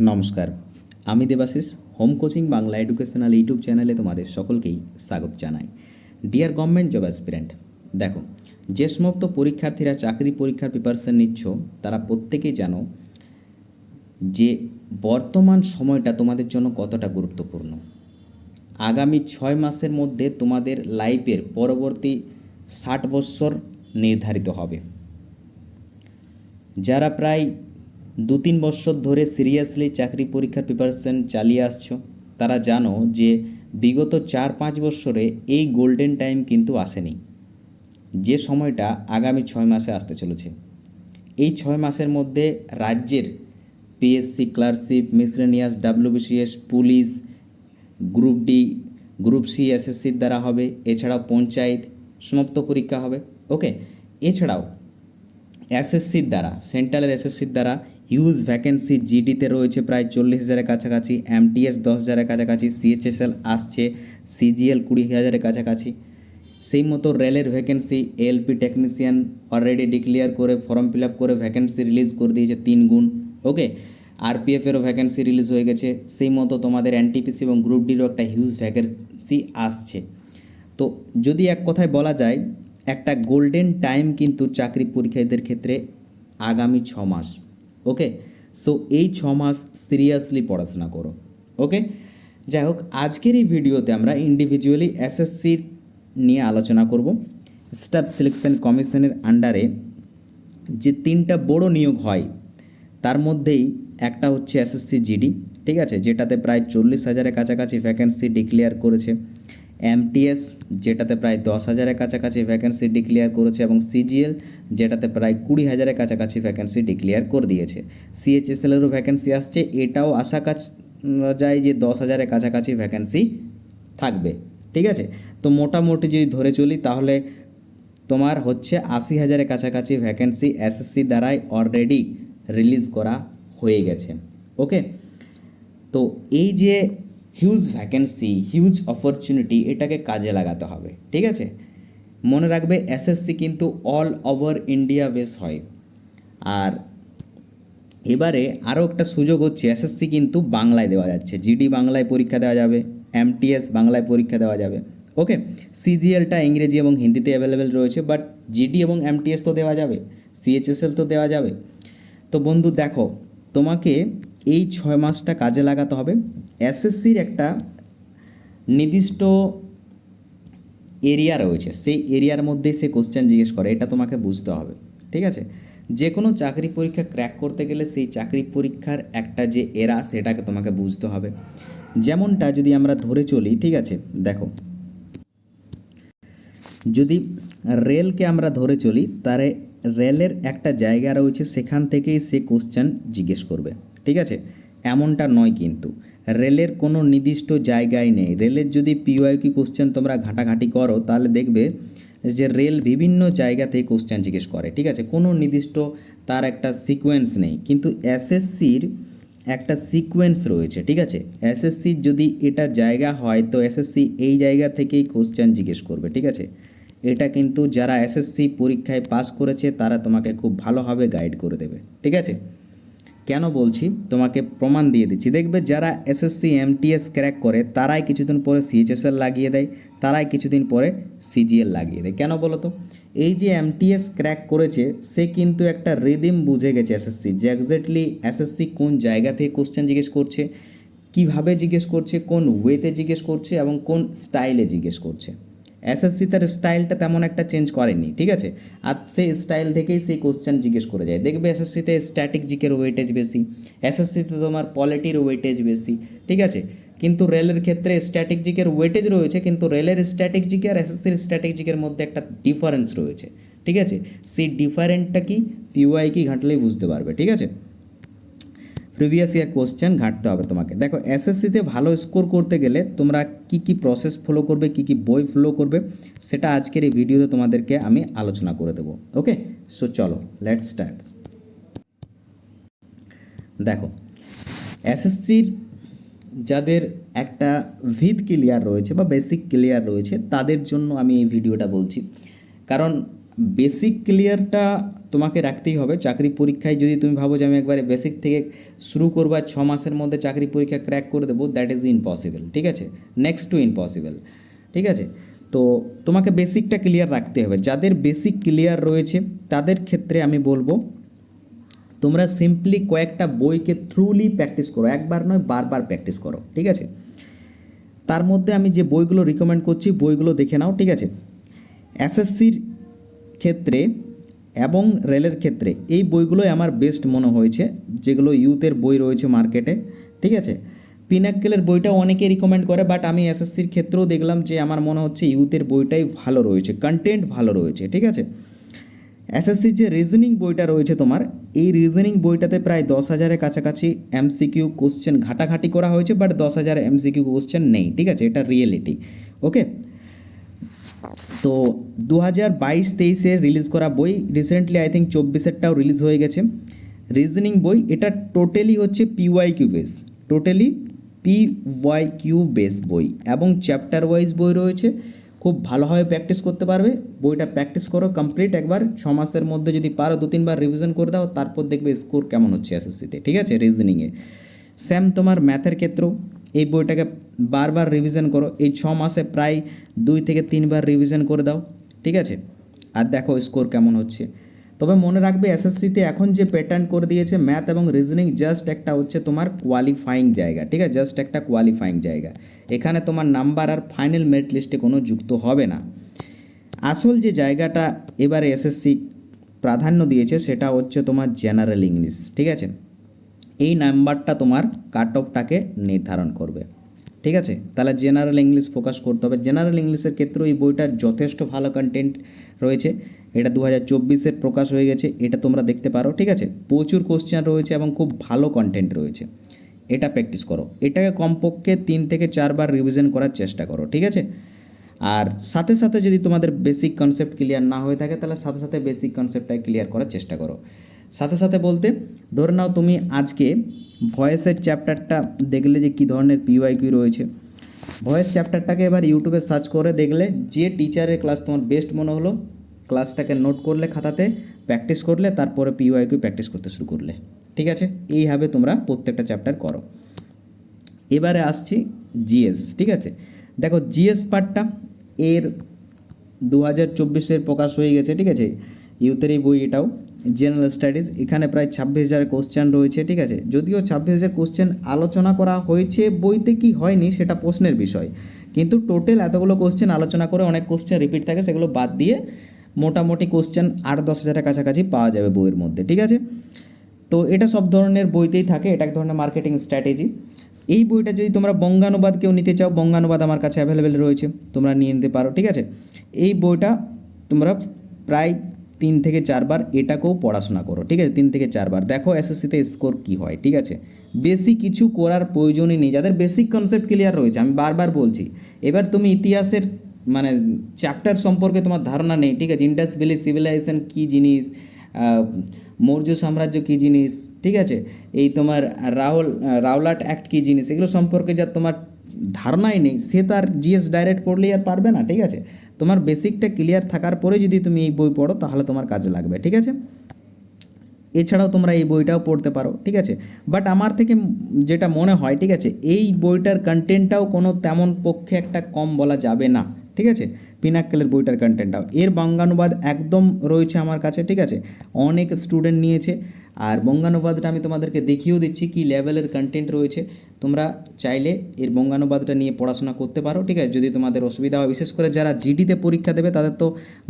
নমস্কার। আমি Debashis home coaching Bangla educational YouTube চ্যানেলে তোমাদের সকলকেই স্বাগত জানাই। ডিয়ার গভর্নমেন্ট জব অ্যাসপিরেন্ট দেখো, যে সমস্ত পরীক্ষার্থীরা চাকরি পরীক্ষার প্রিপারেশন নিচ্ছ, তারা প্রত্যেকেই জানো যে বর্তমান সময়টা তোমাদের জন্য কতটা গুরুত্বপূর্ণ। আগামী ছয় মাসের মধ্যে তোমাদের লাইফের পরবর্তী ষাট বৎসর নির্ধারিত হবে। যারা প্রায় দু তিন বছর ধরে সিরিয়াসলি চাকরি পরীক্ষার প্রিপারেশন চালিয়ে আসছো। তারা জানো যে বিগত চার পাঁচ বছরে এই গোল্ডেন টাইম কিন্তু আসেনি। যে সময়টা আগামী ছয় মাসে আসতে চলেছে। এই ছয় মাসের মধ্যে রাজ্যের PSC clerkship miscellaneous WBCS police group D group C এসএসসির দ্বারা হবে, এছাড়াও পঞ্চায়েত, সমাপ্ত পরীক্ষা হবে। ওকে এছাড়াও এসএসসির দ্বারা সেন্ট্রালের এসএসসির দ্বারা হিউজ ভ্যাকেন্সি জিডিতে রয়েছে প্রায় চল্লিশ হাজারের কাছাকাছি, এমটিএস দশ হাজারের কাছাকাছি, সিএইচএসএল আসছে, সিজিএল কুড়ি হাজারের কাছাকাছি। সেই মতো রেলের vacancy, LP technician already declare করে ফর্ম ফিল আপ করে ভ্যাকেন্সি রিলিজ করে দিয়েছে তিন গুণ ওকে আরপিএফেরও ভ্যাকেন্সি রিলিজ হয়ে গেছে, সেই মতো তোমাদের এনটিপিসি এবং গ্রুপ ডিরও একটা হিউজ ভ্যাকেন্সি আসছে। তো যদি এক কথায় বলা যায়, একটা গোল্ডেন টাইম কিন্তু চাকরি পরীক্ষার্থীদের ক্ষেত্রে আগামী ছ মাস। ওকে সো এই ছ মাস সিরিয়াসলি পড়াশোনা করো। ওকে যাই হোক, আজকের এই ভিডিওতে আমরা ইন্ডিভিজুয়ালি এসএসসির নিয়ে আলোচনা করব। স্টাফ সিলেকশন কমিশনের আন্ডারে যে তিনটা বড় নিয়োগ হয়, তার মধ্যেই একটা হচ্ছে এসএসসি জিডি ঠিক আছে? যেটাতে প্রায় চল্লিশ হাজারের কাছাকাছি ভ্যাকেন্সি ডিক্লেয়ার করেছে। এমটিএস যেটাতে প্রায় দশ হাজারের কাছাকাছি ভ্যাকেন্সি ডিক্লেয়ার করেছে এবং সিজিএল যেটাতে প্রায় কুড়ি হাজারের কাছাকাছি ভ্যাকেন্সি ডিক্লেয়ার করে দিয়েছে। সিএইচএসএলেরও ভ্যাকেন্সি আসছে, এটাও আশা কাছ যায় যে দশ হাজারের কাছাকাছি ভ্যাকেন্সি থাকবে। ঠিক আছে? তো মোটামুটি যদি ধরে চলি, তাহলে তোমার হচ্ছে আশি হাজারের কাছাকাছি ভ্যাকেন্সি এসএসসি দ্বারাই অলরেডি রিলিজ করা হয়ে গেছে। ওকে তো এই যে হিউজ ভ্যাকেন্সি হিউজ অপরচুনিটি এটাকে কাজে লাগাতে হবে, ঠিক আছে? মনে রাখবে এসএসসি কিন্তু অল ওভার ইন্ডিয়া বেস হয়। আর এবারে আরও একটা সুযোগ হচ্ছে এসএসসি কিন্তু বাংলায় দেওয়া যাচ্ছে। জিডি বাংলায় পরীক্ষা দেওয়া যাবে এমটিএস বাংলায় পরীক্ষা দেওয়া যাবে ওকে সিজিএলটা ইংরেজি এবং হিন্দিতে অ্যাভেলেবেল রয়েছে বাট জিডি এবং এমটিএস তো দেওয়া যাবে সিএইচএসএল তো দেওয়া যাবে। তো বন্ধু, দেখো, তোমাকে এই ছয় মাসটা কাজে লাগাতে হবে। এসএসসির একটা নির্দিষ্ট এরিয়া রয়েছে। সেই এরিয়ার মধ্যে সে কোশ্চেন জিজ্ঞেস করে, এটা তোমাকে বুঝতে হবে, ঠিক আছে? যে কোনো চাকরি পরীক্ষা ক্র্যাক করতে গেলে সেই চাকরি পরীক্ষার একটা যে এরা সেটাকে তোমাকে বুঝতে হবে। যেমনটা যদি আমরা ধরে চলি, ঠিক আছে? দেখো, যদি রেলকে আমরা ধরে চলি, তারে রেলের একটা জায়গা রয়েছে, সেখান থেকেই সে কোশ্চেন জিজ্ঞেস করবে। ঠিক আছে? এমনটা নয় কিন্তু। রেলের কোনো নির্দিষ্ট জায়গায় নেই। রেলের যদি পিওয়াইকি কোশ্চেন তোমরা ঘাটাঘাটি করো, তাহলে দেখবে যে রেল বিভিন্ন জায়গা থেকে কোশ্চেন জিজ্ঞেস করে, ঠিক আছে? কোনো নির্দিষ্ট তার একটা সিকোয়েন্স নেই। কিন্তু এসএসসির একটা সিকোয়েন্স রয়েছে, ঠিক আছে? এসএসসির যদি এটা জায়গা হয়, তো এসএসসি এই জায়গা থেকেই কোশ্চেন জিজ্ঞেস করবে, ঠিক আছে? এটা কিন্তু যারা এসএসসি পরীক্ষায় পাস করেছে, তারা তোমাকে খুব ভালোভাবে গাইড করে দেবে, ঠিক আছে? কেন বলছি? তোমাকে প্রমাণ দিয়ে দিচ্ছি। দেখবে যারা এসএসসি, এমটিএস ক্র্যাক করে, তারাই কিছুদিন পরে সিএইচএসএল লাগিয়ে দেয়, তারাই কিছুদিন পরে সিজিএল লাগিয়ে দেয়। কেন বলো তো এই যে এমটিএস ক্র্যাক করেছে, সে কিন্তু একটা রিদিম বুঝে গেছে এসএসসি। যে এক্স্যাক্টলি এসএসসি কোন জায়গা থেকে কোশ্চেন জিজ্ঞেস করছে, কীভাবে জিজ্ঞেস করছে, কোন ওয়েতে জিজ্ঞেস করছে এবং কোন স্টাইলে জিজ্ঞেস করছে। এসএসসি তার স্টাইলটা তেমন একটা চেঞ্জ করেনি, ঠিক আছে? আর সেই স্টাইল থেকেই সেই কোশ্চেন জিজ্ঞেস করে যায়। দেখবে এসএসসিতে স্ট্যাটিক জিকের ওয়েটেজ বেশি এসএসসিতে তোমার পলিটির ওয়েটেজ বেশি, ঠিক আছে? কিন্তু রেলের ক্ষেত্রে স্ট্যাটিক জিকের ওয়েটেজ রয়েছে, কিন্তু রেলের স্ট্যাটিক জিকে আর এসএসসির স্ট্যাটিক জিকের মধ্যে একটা ডিফারেন্স রয়েছে, ঠিক আছে? সেই ডিফারেন্টটা কি? পিওয়াই কি ঘাঁটলেই বুঝতে পারবে, ঠিক আছে? প্রিভিয়াস ইয়ার কোশ্চেন ঘাঁটতে হবে তোমাকে। দেখো এসএসসিতে ভালো স্কোর করতে গেলে তোমরা কি কি প্রসেস ফলো করবে, কি কি বই ফলো করবে, সেটা আজকের এই ভিডিওতে তোমাদেরকে আমি আলোচনা করে দেবো ওকে সো চলো লেটস স্টার্ট দেখো এসএসসির যাদের একটা ভিত ক্লিয়ার রয়েছে বা বেসিক ক্লিয়ার রয়েছে, তাদের জন্য আমি এই ভিডিওটা বলছি। কারণ বেসিক ক্লিয়ারটা তোমাকে রাখতেই হবে। চাকরি পরীক্ষায় যদি তুমি ভাবো যে আমি একবারে বেসিক থেকে শুরু করব আর ছ মাসের মধ্যে চাকরি পরীক্ষা ক্র্যাক করে দেবো দ্যাট ইজ ইম্পসিবল ঠিক আছে? নেক্সট টু ইম্পসিবল ঠিক আছে? তো তোমাকে বেসিকটা ক্লিয়ার রাখতে হবে। যাদের বেসিক ক্লিয়ার রয়েছে, তাদের ক্ষেত্রে আমি বলব, তোমরা সিম্পলি কয়েকটা বইকে থ্রুলি প্র্যাকটিস করো। একবার নয়, বারবার প্র্যাকটিস করো, ঠিক আছে? তার মধ্যে আমি যে বইগুলো রিকমেন্ড করছি, বইগুলো দেখে নাও, ঠিক আছে? এসএসসির ক্ষেত্রে এবং রেলের ক্ষেত্রে এই বইগুলোই আমার বেস্ট মনে হয়েছে। যেগুলো ইউথের বই রয়েছে মার্কেটে ঠিক আছে? পিনাক্কেলের বইটা অনেকে রিকমেন্ড করে বাট আমি এসএসসির ক্ষেত্রেও দেখলাম যে আমার মনে হচ্ছে ইউথের বইটাই ভালো রয়েছে কন্টেন্ট ভালো রয়েছে, ঠিক আছে? এসএসসির যে রিজনিং বইটা রয়েছে তোমার, এই রিজনিং বইটাতে প্রায় দশ হাজারের কাছাকাছি এমসিকিউ কোশ্চেন ঘাটাঘাটি করা হয়েছে বাট দশ হাজার এমসিকিউ কোশ্চেন নেই, ঠিক আছে? এটা রিয়েলিটি ওকে তো দু হাজার বাইশ তেইশে রিলিজ করা বই রিসেন্টলি আই থিঙ্ক চব্বিশেরটাও রিলিজ হয়ে গেছে। রিজনিং বই, এটা টোটালি হচ্ছে PY Q base totally P Y Q base বই এবং চ্যাপ্টার ওয়াইজ বই রয়েছে। খুব ভালোভাবে প্র্যাকটিস করতে পারবে। বইটা প্র্যাকটিস করো কমপ্লিট একবার, ছ মাসের মধ্যে যদি পারো দু তিনবার রিভিশন করে দাও, তারপর দেখবে স্কোর কেমন হচ্ছে এসএসসিতে ঠিক আছে? রিজনিংয়ে স্যাম তোমার ম্যাথের ক্ষেত্রেও এই বইটাকে বারবার রিভিশন করো। এই ছ মাসে প্রায় দুই থেকে তিনবার রিভিশন করে দাও, ঠিক আছে? আর দেখো স্কোর কেমন হচ্ছে। তবে মনে রাখবে এসএসসিতে এখন যে প্যাটার্ন করে দিয়েছে ম্যাথ এবং রিজনিং জাস্ট একটা হচ্ছে তোমার কোয়ালিফাইং জায়গা, ঠিক আছে? জাস্ট একটা কোয়ালিফাইং জায়গা। এখানে তোমার নাম্বার আর ফাইনাল মেরিট লিস্টে কোনো যুক্ত হবে না। আসল যে জায়গাটা এবারে এসএসসি প্রাধান্য দিয়েছে সেটা হচ্ছে তোমার জেনারেল ইংলিশ ঠিক আছে? এই নাম্বারটা তোমার কাট অফটাকে নির্ধারণ করবে। ঠিক আছে? তাহলে জেনারেল ইংলিশ ফোকাস করতে হবে। জেনারেল ইংলিশের ক্ষেত্রেও এই বইটার যথেষ্ট ভালো কন্টেন্ট রয়েছে। এটা দু হাজার চব্বিশের প্রকাশ হয়ে গেছে। এটা তোমরা দেখতে পারো। ঠিক আছে? প্রচুর কোশ্চেন রয়েছে এবং খুব ভালো কন্টেন্ট রয়েছে। এটা প্র্যাকটিস করো। এটাকে কমপক্ষে তিন থেকে চারবার রিভিশন করার চেষ্টা করো। ঠিক আছে? আর সাথে সাথে যদি তোমাদের বেসিক কনসেপ্ট ক্লিয়ার না হয়ে থাকে, তাহলে সাথে সাথে বেসিক কনসেপ্টটাই ক্লিয়ার করার চেষ্টা করো। সাথে সাথে বলতে, ধরে নাও তুমি আজকে ভয়েসের চ্যাপ্টারটা দেখলে যে কী ধরনের পিওয়াই কিউ রয়েছে। ভয়েস চ্যাপ্টারটাকে এবার ইউটিউবে সার্চ করে দেখলে যে টিচারের ক্লাস তোমার বেস্ট মনে হলো ক্লাসটাকে নোট করলে খাতাতে প্র্যাকটিস করলে, তারপরে পিওয়াই কিউ প্র্যাকটিস করতে শুরু করলে। ঠিক আছে? এইভাবে তোমরা প্রত্যেকটা চ্যাপ্টার করো। এবারে আসছি জিএস ঠিক আছে? দেখো জিএস পার্টটা এর দু হাজার চব্বিশের প্রকাশ হয়ে গেছে, ঠিক আছে? ইউথের এই বই এটাও জেনারেল স্টাডিজ এখানে প্রায় ছাব্বিশ হাজার কোশ্চেন রয়েছে, ঠিক আছে? যদিও ছাব্বিশ হাজার কোশ্চেন আলোচনা করা হয়েছে, বইতে কি হয়নি সেটা প্রশ্নের বিষয়। কিন্তু টোটাল এতগুলো কোশ্চেন আলোচনা করে অনেক কোশ্চেন রিপিট থাকে, সেগুলো বাদ দিয়ে মোটামুটি কোশ্চেন আট দশ হাজারের কাছাকাছি পাওয়া যাবে বইয়ের মধ্যে, ঠিক আছে? তো এটা সব ধরনের বইতেই থাকে, এটা এক ধরনের মার্কেটিং স্ট্র্যাটেজি এই বইটা যদি তোমরা বঙ্গানুবাদ কেউ নিতে চাও, বঙ্গানুবাদ আমার কাছে অ্যাভেলেবেল রয়েছে, তোমরা নিয়ে নিতে পারো, ঠিক আছে? এই বইটা তোমরা প্রায় তিন থেকে চারবার এটাকেও পড়াশোনা করো, ঠিক আছে? তিন থেকে চারবার। দেখো এসএসসিতে স্কোর কী হয়, ঠিক আছে? বেশি কিছু করার প্রয়োজনই নেই। যাদের বেসিক কনসেপ্ট ক্লিয়ার রয়েছে, আমি বারবার বলছি, এবার তুমি ইতিহাসের মানে চ্যাপ্টার সম্পর্কে তোমার ধারণা নেই, ঠিক আছে? ইন্ডাস ভ্যালি সিভিলাইজেশন কী জিনিস? মৌর্য সাম্রাজ্য কী জিনিস? ঠিক আছে? এই তোমার রাহুল রাওলাট অ্যাক্ট কী জিনিস? এগুলো সম্পর্কে যা তোমার ধারণাই নেই, সে তার জিএস ডাইরেক্ট পড়লেই আর পারবে না, ঠিক আছে? তোমার বেসিকটা ক্লিয়ার থাকার পরে যদি তুমি এই বই পড়ো, তাহলে তোমার কাজে লাগবে, ঠিক আছে? এছাড়াও তোমরা এই বইটাও পড়তে পারো, ঠিক আছে? বাট আমার থেকে যেটা মনে হয়, ঠিক আছে, এই বইটার কন্টেন্টটাও কোনো তেমন পক্ষে একটা কম বলা যাবে না, ঠিক আছে? পিনাক্কেলের বইটার কন্টেন্টটাও এর বঙ্গানুবাদ একদম রয়েছে আমার কাছে, ঠিক আছে? অনেক স্টুডেন্ট নিয়েছে। আর বঙ্গানুবাদটা আমি তোমাদেরকে দেখিয়েও দিচ্ছি কি লেভেলের কন্টেন্ট রয়েছে। তোমরা চাইলে এর বঙ্গানুবাদটা নিয়ে পড়াশোনা করতে পারো, ঠিক আছে? যদি তোমাদের অসুবিধা হয়, বিশেষ করে যারা জিডিতে পরীক্ষা দেবে, তাদের তো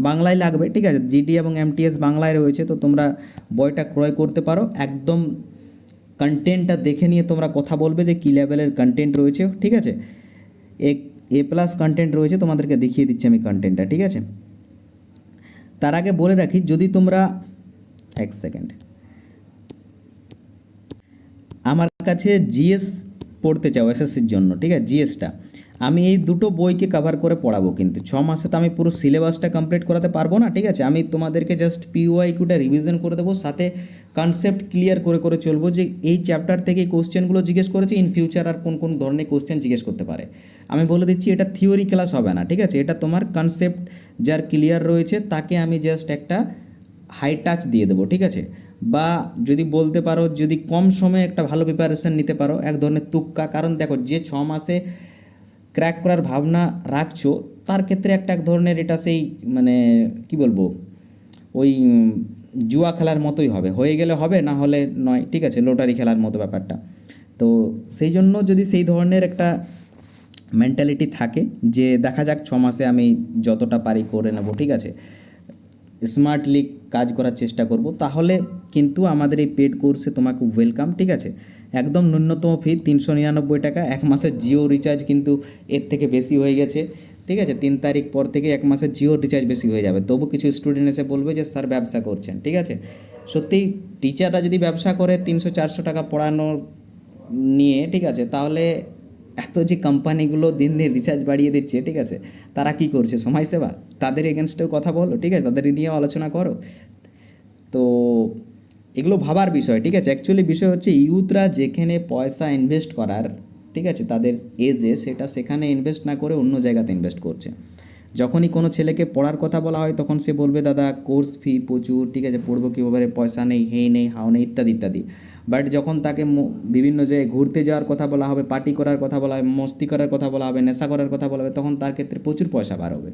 বাংলায় লাগবে, ঠিক আছে? জিডি এবং এমটিএস বাংলায় রয়েছে, তো তোমরা বইটা ক্রয় করতে পারো। একদম কন্টেন্টটা দেখে নিয়ে তোমরা কথা বলবে যে কী লেভেলের কন্টেন্ট রয়েছে, ঠিক আছে? এক এ প্লাস কন্টেন্ট রয়েছে, তোমাদেরকে দেখিয়ে দিচ্ছি আমি কন্টেন্টটা ঠিক আছে? তার আগে বলে রাখি, যদি তোমরা এক সেকেন্ড আমার কাছে জিএস পড়তে চাও এসএসসির জন্য, ঠিক আছে? জিএসটা আমি এই দুটো বইকে কভার করে পড়াবো কিন্তু। ছ মাসে তো আমি পুরো সিলেবাসটা কমপ্লিট করাতে পারব না, ঠিক আছে? আমি তোমাদেরকে জাস্ট পিওয়াইকিউটা রিভিশন করে দেবো, সাথে কনসেপ্ট ক্লিয়ার করে করে চলবো যে এই চ্যাপ্টার থেকে কোশ্চেনগুলো জিজ্ঞেস করেছে ইন ফিউচার আর কোন কোন ধরনের কোশ্চেন জিজ্ঞেস করতে পারে। আমি বলে দিচ্ছি, এটা থিওরি ক্লাস হবে না, ঠিক আছে? এটা তোমার কনসেপ্ট যার ক্লিয়ার রয়েছে, তাকে আমি জাস্ট একটা হাই টাচ দিয়ে দেবো, ঠিক আছে? বা যদি বলতে পারো, যদি কম সময়ে একটা ভালো প্রিপারেশান নিতে পারো, এক ধরনের তুক্কা, কারণ দেখো যে ছ মাসে ক্র্যাক করার ভাবনা রাখছো, তার ক্ষেত্রে একটা এক ধরনের এটা সেই মানে কি বলব, ওই জুয়া খেলার মতোই হবে। হয়ে গেলে হবে, না হলে নয়। ঠিক আছে, লোটারি খেলার মতো ব্যাপারটা। তো সেই জন্য যদি সেই ধরনের একটা মেন্টালিটি থাকে, যে দেখা যাক ছ মাসে আমি যতটা পারি করে নেব, ঠিক আছে? স্মার্টলি কাজ করার চেষ্টা করব, তাহলে কিন্তু আমাদের এই পেড কোর্সে তোমাকে ওয়েলকাম ঠিক আছে? একদম ন্যূনতম ফি তিনশো নিরানব্বই টাকা, এক মাসের জিও রিচার্জ কিন্তু এর থেকে বেশি হয়ে গেছে, ঠিক আছে? তিন তারিখ পর থেকে এক মাসের জিও রিচার্জ বেশি হয়ে যাবে। তবু কিছু স্টুডেন্ট এসে বলবে যে, স্যার, ব্যবসা করছেন ঠিক আছে? সত্যিই টিচাররা যদি ব্যবসা করে তিনশো চারশো টাকা পড়ানোর নিয়ে, ঠিক আছে? তাহলে এত যে কোম্পানিগুলো দিন দিন রিচার্জ বাড়িয়ে দিচ্ছে, ঠিক আছে? তারা কি করছে? সমাজসেবা? তাদের এগেনস্টেও কথা বলো, ঠিক আছে? তাদের নিয়ে আলোচনা করো। তো এগুলো ভাবার বিষয়, ঠিক আছে? অ্যাকচুয়ালি বিষয় হচ্ছে ইউথরা যেখানে পয়সা ইনভেস্ট করার, ঠিক আছে? তাদের এজে সেটা সেখানে ইনভেস্ট না করে অন্য জায়গাতে ইনভেস্ট করছে। যখনই কোনো ছেলেকে পড়ার কথা বলা হয়, তখন সে বলবে, দাদা কোর্স ফি প্রচুর, ঠিক আছে? পড়ব কীভাবে? পয়সা নেই, হেই নেই, হাও নেই, ইত্যাদি ইত্যাদি। বাট যখন তাকে বিভিন্ন জায়গায় ঘুরতে যাওয়ার কথা বলা হবে পার্টি করার কথা বলা হবে, মস্তি করার কথা বলা হবে, নেশা করার কথা বলা হবে, তখন তার ক্ষেত্রে প্রচুর পয়সা বার হবে।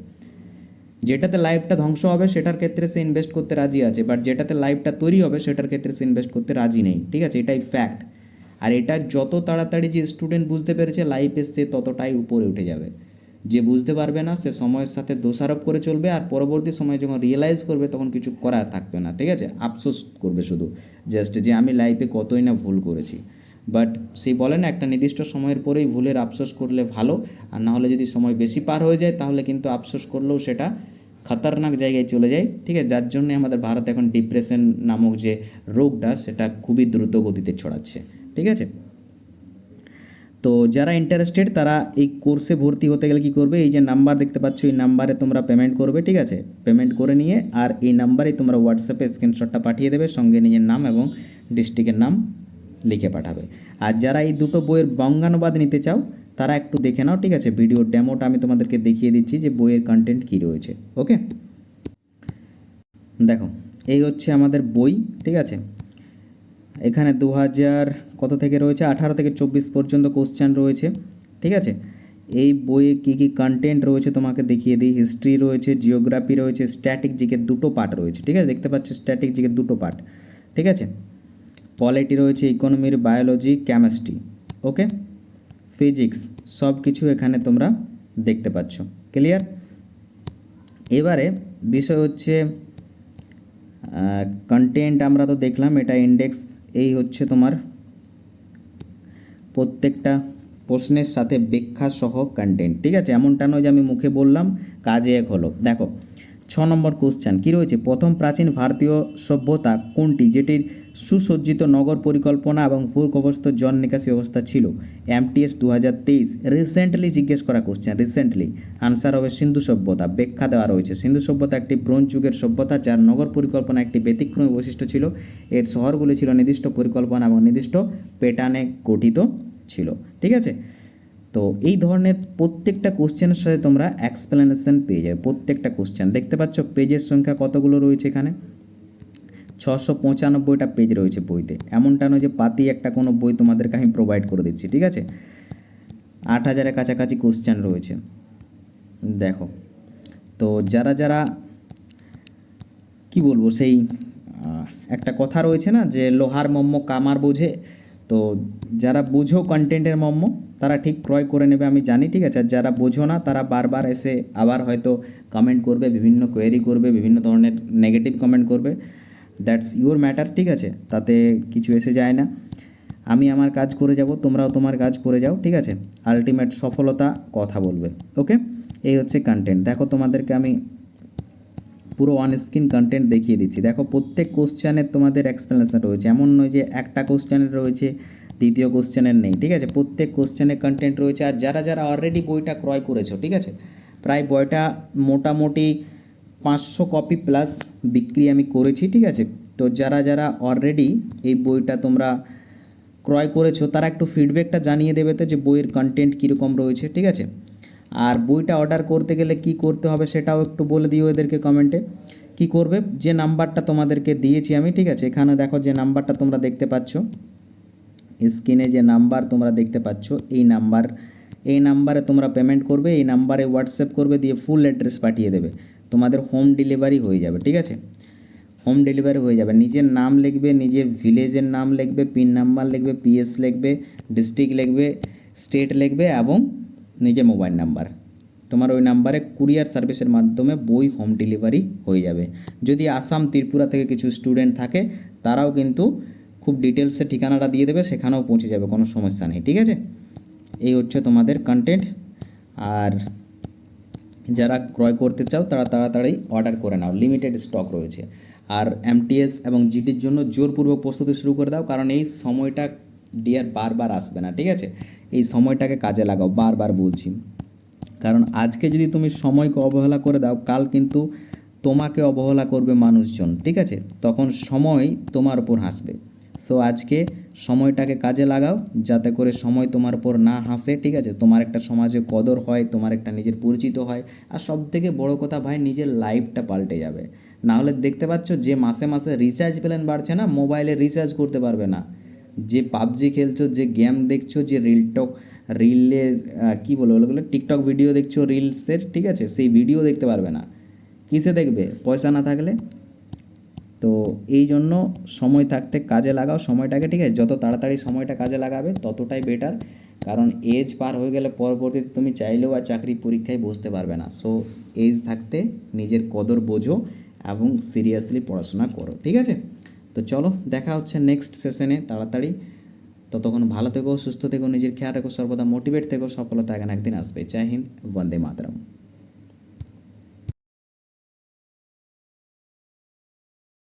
যেটাতে লাইফটা ধ্বংস হবে, সেটার ক্ষেত্রে সে ইনভেস্ট করতে রাজি আছে। বাট যেটাতে লাইফটা তৈরি হবে, সেটার ক্ষেত্রে সে ইনভেস্ট করতে রাজি নেই। ঠিক আছে? এটাই ফ্যাক্ট আর এটা যত তাড়াতাড়ি যে স্টুডেন্ট বুঝতে পেরেছে লাইফে সে ততটাই উপরে উঠে যাবে। যে বুঝতে পারবে না, সে সময়ের সাথে দোষারোপ করে চলবে আর পরবর্তী সময়ে যখন রিয়েলাইজ করবে, তখন কিছু করা থাকবে না, ঠিক আছে? আফসোস করবে শুধু। জাস্ট যে আমি লাইফে কতই না ভুল করেছি। বাট সেই না, একটা নির্দিষ্ট সময়ের পরেই ভুলের আফসোস করলে ভালো, আর না হলে যদি সময় বেশি পার হয়ে যায়, তাহলে কিন্তু আফসোস করলেও সেটা খতরনাক জায়গায় চলে যায়, ঠিক আছে? যার জন্য আমাদের ভারতে এখন ডিপ্রেশন নামক যে রোগটা, সেটা খুবই দ্রুত গতিতে ছড়াচ্ছে, ঠিক আছে? তো যারা ইন্টারেস্টেড তারা এই কোর্সে ভর্তি হতে গেলে কী করবে? এই যে নাম্বার দেখতে পাচ্ছ, এই নাম্বারে তোমরা পেমেন্ট করবে, ঠিক আছে? পেমেন্ট করে নিয়ে আর এই নাম্বারেই তোমরা হোয়াটসঅ্যাপে স্ক্রিনশটটা পাঠিয়ে দেবে, সঙ্গে নিজের নাম এবং ডিস্ট্রিক্টের নাম লিখে পাঠাবে। আর যারা এই দুটো বইয়ের বঙ্গানুবাদ নিতে চাও, তারা একটু দেখে নাও, ঠিক আছে? ভিডিও ডেমোটা আমি তোমাদেরকে দেখিয়ে দিচ্ছি যে বইয়ের কন্টেন্ট কী রয়েছে ওকে দেখো, এই হচ্ছে আমাদের বই, ঠিক আছে? এখানে দু হাজার কত থেকে রয়েছে? আঠারো থেকে চব্বিশ পর্যন্ত কোশ্চেন রয়েছে, ঠিক আছে? এই বইয়ে কী কী কন্টেন্ট রয়েছে তোমাকে দেখিয়ে দিই? হিস্ট্রি রয়েছে জিওগ্রাফি রয়েছে স্ট্যাটিক জিকের দুটো পার্ট রয়েছে, ঠিক আছে? দেখতে পাচ্ছ স্ট্যাটিক জিকের দুটো পার্ট ঠিক আছে? পলিটি রয়েছে ইকোনমির বায়োলজি কেমিস্ট্রি ওকে ফিজিক্স সব কিছু এখানে তোমরা দেখতে পাচ্ছ ক্লিয়ার এবারে বিষয় হচ্ছে কন্টেন্ট আমরা তো দেখলাম, এটা ইন্ডেক্স এই হচ্ছে তোমার প্রত্যেকটা প্রশ্নের সাথে ব্যাখ্যা সহ কন্টেন্ট ঠিক আছে? এমনটা নয় যে আমি মুখে বললাম, কাজে এক হলো। দেখো ছ নম্বর কোশ্চেন কী রয়েছে? প্রথম প্রাচীন ভারতীয় সভ্যতা কোনটি, যেটির সুসজ্জিত নগর পরিকল্পনা এবং ভূগর্ভস্থ জল নিকাশি ব্যবস্থা ছিল? এমটিএস দু হাজার তেইশ রিসেন্টলি জিজ্ঞেস করা কোশ্চেন রিসেন্টলি আনসার হবে সিন্ধু সভ্যতা, ব্যাখ্যা দেওয়া রয়েছে। সিন্ধু সভ্যতা একটি ব্রোঞ্জ যুগের সভ্যতা যার নগর পরিকল্পনা একটি ব্যতিক্রমী বৈশিষ্ট্য ছিল। এর শহরগুলি ছিল নির্দিষ্ট পরিকল্পনা এবং নির্দিষ্ট প্যাটার্নে গঠিত ছিল। ঠিক আছে? তো এই ধরনের প্রত্যেকটা কোশ্চেনের সাথে তোমরা এক্সপ্লেনেশন পেয়ে যাবে, প্রত্যেকটা কোশ্চেন। দেখতে পাচ্ছ পেজের সংখ্যা কতগুলো রয়েছে এখানে? ছশো পঁচানব্বইটা পেজ রয়েছে বইতে। এমনটা নয় যে পাতি একটা কোনো বই তোমাদেরকে আমি প্রোভাইড করে দিচ্ছি, ঠিক আছে? আট হাজারের কাছাকাছি কোশ্চেন রয়েছে। দেখো, তো যারা যারা, কি বলব, সেই একটা কথা রয়েছে না যে লোহার মম্ম কামার বোঝে তো যারা বুঝো কন্টেন্টের মম্ম তারা ঠিক ক্রয় করে নেবে, আমি জানি, ঠিক আছে? আর যারা বোঝো না, তারা বারবার এসে আবার হয়তো কমেন্ট করবে, বিভিন্ন কোয়েরি করবে, বিভিন্ন ধরনের নেগেটিভ কমেন্ট করবে। দ্যাটস ইউর ম্যাটার ঠিক আছে? তাতে কিছু এসে যায় না। আমি আমার কাজ করে যাব, তোমরাও তোমার কাজ করে যাও, ঠিক আছে? আলটিমেট সফলতা, কথা বলবে ওকে এই হচ্ছে কন্টেন্ট দেখো তোমাদেরকে আমি পুরো অন স্ক্রিন কন্টেন্ট দেখিয়ে দিচ্ছি। দেখো, প্রত্যেক কোশ্চেনের তোমাদের এক্সপ্লেনেশন রয়েছে। এমন নয় যে একটা কোশ্চেনের রয়েছে, দ্বিতীয় কোশ্চেনের নেই, ঠিক আছে? প্রত্যেক কোশ্চেনের কন্টেন্ট রয়েছে। আর যারা যারা অলরেডি বইটা ক্রয় করেছ, ঠিক আছে? প্রায় বইটা মোটামুটি পাঁচশো কপি প্লাস বিক্রি আমি করেছি, ঠিক আছে? তো যারা যারা অলরেডি এই বইটা তোমরা ক্রয় করেছ, তারা একটু ফিডব্যাকটা জানিয়ে দেবে তো যে বইয়ের কন্টেন্ট কীরকম রয়েছে, ঠিক আছে? আর বইটা অর্ডার করতে গেলে কি করতে হবে সেটাও একটু বলে দিও এদেরকে কমেন্টে কি করবে? যে নাম্বারটা তোমাদেরকে দিয়েছি আমি, ঠিক আছে? এখানে দেখো যে নাম্বারটা তোমরা দেখতে পাচ্ছ। স্ক্রিনে যে নাম্বার তোমরা দেখতে পাচ্ছ, এই নাম্বার। এই নাম্বারে তোমরা পেমেন্ট করবে, এই নাম্বারে হোয়াটসঅ্যাপ করবে, দিয়ে ফুল অ্যাড্রেস পাঠিয়ে দেবে। তোমাদের হোম ডেলিভারি হয়ে যাবে, ঠিক আছে? হোম ডেলিভারি হয়ে যাবে। নিজের নাম লিখবে, নিজের ভিলেজের নাম লিখবে পিন নাম্বার লিখবে পিএস লিখবে ডিস্ট্রিক্ট লিখবে স্টেট লিখবে এবং নিজের মোবাইল নাম্বার। তোমার ওই নাম্বারে কুরিয়ার সার্ভিসের মাধ্যমে বই, হোম ডেলিভারি হয়ে যাবে। যদি আসাম, ত্রিপুরা থেকে কিছু স্টুডেন্ট থাকে, তারাও কিন্তু খুব ডিটেলসে ঠিকানাটা দিয়ে দেবে, সেখানেও পৌঁছে যাবে, কোনো সমস্যা নেই, ঠিক আছে? এই হচ্ছে তোমাদের কন্টেন্ট আর যারা ক্রয় করতে চাও, তারা তাড়াতাড়ি অর্ডার করে নাও। লিমিটেড স্টক রয়েছে। আর এমটিএস এবং জিডির জন্য জোরপূর্বক প্রস্তুতি শুরু করে দাও, কারণ এই সময়টা ডিয়ার বারবার আসবে না, ঠিক আছে? এই সময়টাকে কাজে লাগাও, বারবার বলছি। কারণ আজকে যদি তুমি সময়কে অবহেলা করে দাও, কাল কিন্তু তোমাকে অবহেলা করবে মানুষজন, ঠিক আছে? তখন সময় তোমার উপর হাসবে। সো আজকে সময়টাকে কাজে লাগাও, যাতে করে সময় তোমার উপর না হাসে, ঠিক আছে? তোমার একটা সমাজে কদর হয়, তোমার একটা নিজের পরিচিত হয়, আর সব থেকে বড়ো কথা ভাই, নিজের লাইফটা পাল্টে যাবে। না হলে দেখতে পাচ্ছ, যে মাসে মাসে রিচার্জ প্ল্যান বাড়ছে না মোবাইলে রিচার্জ করতে পারবে না। যে পাবজি খেলছো, যে গেম দেখছ, যে রিলটক রিলের কী বলব ওগুলো টিকটক ভিডিও দেখছ রিলসের ঠিক আছে? সেই ভিডিও দেখতে পারবে না। কিসে দেখবে? পয়সা না থাকলে? তো এই জন্য সময় থাকতে কাজে লাগাও সময়টাকে, ঠিক আছে? যত তাড়াতাড়ি সময়টা কাজে লাগাবে, ততটাই বেটার কারণ এজ পার হয়ে গেলে পরবর্তীতে তুমি চাইলেও আর চাকরি পরীক্ষায় বসতে পারবে না। সো এজ থাকতে নিজের কদর বোঝো এবং সিরিয়াসলি পড়াশোনা করো, ঠিক আছে? তো চলো, দেখা হচ্ছে নেক্সট সেশনে তাড়াতাড়ি। ততক্ষণ ভালো থেকো, সুস্থ থেকো, নিজের খেয়াল রেখো, সর্বদা মোটিভেট থেকো, সফলতা এখানে একদিন আসবে। জয় হিন্দ, বন্দে মাতরম।